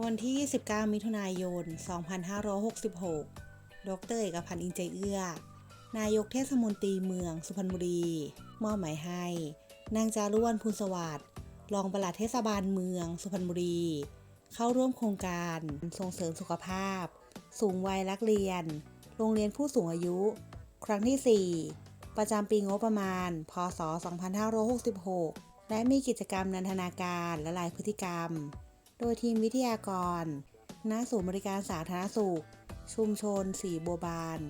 วันที่ 29 มิถุนายน 2566 ดรเอกพันธ์อินใจเอื้อ นายกเทศมนตรีเมืองสุพรรณบุรี มอบหมายให้ นางจารุวรรณพูนสวัสดิ์รองปลัดเทศบาลเมืองสุพรรณบุรี เข้าร่วมโครงการส่งเสริมสุขภาพ สูงวัยรักเรียน โรงเรียนผู้สูงอายุ ครั้งที่ 4 ประจำปีงบประมาณ พศ 2566 และมีกิจกรรมนันทนาการและลายพฤติกรรม โดยทีมวิทยากร ณ ศูนย์บริการสาธารณสุข ชุมชนสีบัวบาน